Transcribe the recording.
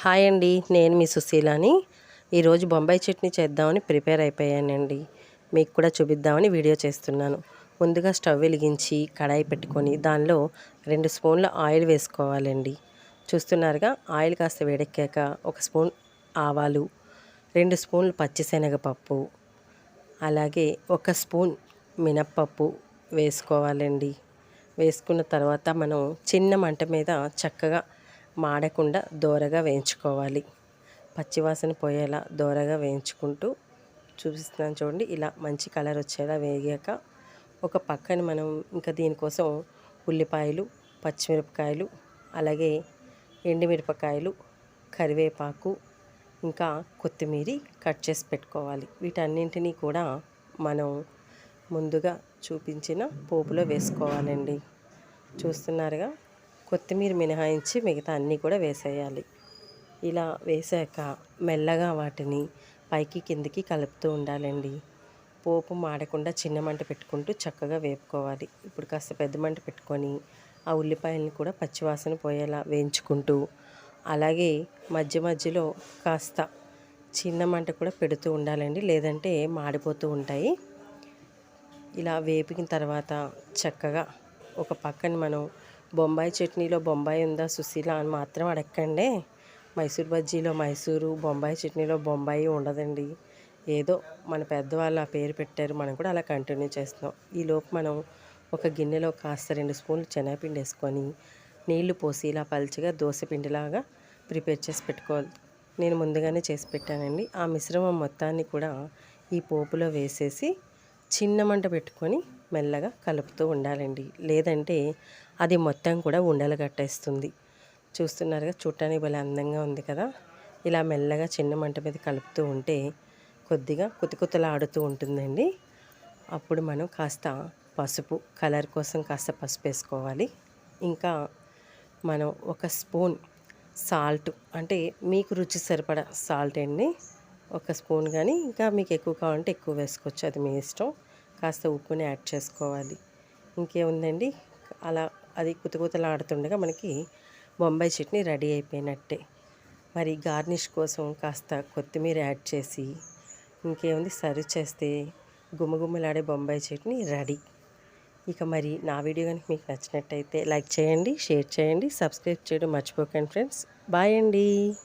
Hi అండి నేను మీ సుశీలాని. ఈరోజు బొంబాయి చట్నీ చేద్దామని ప్రిపేర్ అయిపోయానండి. మీకు కూడా చూపిద్దామని వీడియో చేస్తున్నాను. ముందుగా స్టవ్ వెలిగించి కడాయి పెట్టుకొని దానిలో రెండు స్పూన్ల ఆయిల్ వేసుకోవాలండి. చూస్తున్నారుగా ఆయిల్ కాస్త వేడెక్కాక ఒక స్పూన్ ఆవాలు రెండు స్పూన్లు పచ్చిశనగపప్పు అలాగే ఒక స్పూన్ మినప్పప్పు వేసుకోవాలండి. వేసుకున్న తర్వాత మనం చిన్న మంట మీద చక్కగా మాడకుండా దోరగా వేయించుకోవాలి. పచ్చివాసన పోయేలా దోరగా వేయించుకుంటూ చూపిస్తున్నాను చూడండి. ఇలా మంచి కలర్ వచ్చేలా వేగాక ఒక పక్కన మనం ఇంకా దీనికోసం ఉల్లిపాయలు పచ్చిమిరపకాయలు అలాగే ఎండుమిరపకాయలు కరివేపాకు ఇంకా కొత్తిమీర కట్ చేసి పెట్టుకోవాలి. వీటన్నింటినీ కూడా మనం ముందుగా చూపించిన పోపులో వేసుకోవాలండి. చూస్తున్నారుగా? కొత్తిమీర మినహాయించి మిగతా అన్నీ కూడా వేసేయాలి. ఇలా వేసాక మెల్లగా వాటిని పైకి కిందికి కలుపుతూ ఉండాలండి. పోపు మాడకుండా చిన్న మంట పెట్టుకుంటూ చక్కగా వేపుకోవాలి. ఇప్పుడు కాస్త పెద్ద మంట పెట్టుకొని ఆ ఉల్లిపాయలను కూడా పచ్చివాసన పోయేలా వేయించుకుంటూ అలాగే మధ్య మధ్యలో కాస్త చిన్న మంట కూడా పెడుతూ ఉండాలండి. లేదంటే మాడిపోతూ ఉంటాయి. ఇలా వేపిన తర్వాత చక్కగా ఒక పక్కన మనం బొంబాయి చట్నీలో బొంబాయి ఉందా సుశీల అని మాత్రం అడగండి మైసూర్ బజ్జీలో మైసూరు బొంబాయి చట్నీలో బొంబాయి ఉండదండి. ఏదో మన పెద్దవాళ్ళు ఆ పేరు పెట్టారు మనం కూడా అలా కంటిన్యూ చేస్తున్నాం. ఈలోపు మనం ఒక గిన్నెలో కాస్త రెండు స్పూన్లు శనగపిండి వేసుకొని నీళ్ళు పోసి ఇలా పల్చగా దోశపిండిలాగా ప్రిపేర్ చేసి పెట్టుకోవాలి. నేను ముందుగానే చేసి పెట్టానండి. ఆ మిశ్రమం మొత్తాన్ని కూడా ఈ పోపులో వేసేసి చిన్న మంట పెట్టుకొని మెల్లగా కలుపుతూ ఉండాలండి. లేదంటే అది మొత్తం కూడా ఉండలు కట్టేస్తుంది. చూస్తున్నారుగా చూడటానికి భలే అందంగా ఉంది కదా. ఇలా మెల్లగా చిన్న మంట మీద కలుపుతూ ఉంటే కొద్దిగా కుతకుతలాడుతూ ఉంటుందండి. అప్పుడు మనం కాస్త పసుపు కలర్ కోసం కాస్త పసుపు వేసుకోవాలి. ఇంకా మనం ఒక స్పూన్ సాల్ట్ అంటే మీకు రుచి సరిపడా సాల్ట్ అండి. ఒక స్పూన్ కానీ ఇంకా మీకు ఎక్కువ కావాలంటే ఎక్కువ వేసుకోవచ్చు. అది మీ ఇష్టం. కాస్త ఉప్పుని యాడ్ చేసుకోవాలి. ఇంకేముందండి? అలా అది కుతకుతలాడుతుండగా మనకి బొంబాయి చట్నీ రెడీ అయిపోయినట్టే. మరి గార్నిష్ కోసం కాస్త కొత్తిమీర యాడ్ చేసి ఇంకేముంది? సర్వ్ చేస్తే గుమ్మగుమ్మలాడే బొంబాయి చట్నీ రెడీ. ఇక మరి నా వీడియో కనుక మీకు నచ్చినట్టయితే లైక్ చేయండి షేర్ చేయండి సబ్స్క్రైబ్ చేయడం మర్చిపోకండి ఫ్రెండ్స్. బాయ్ అండి.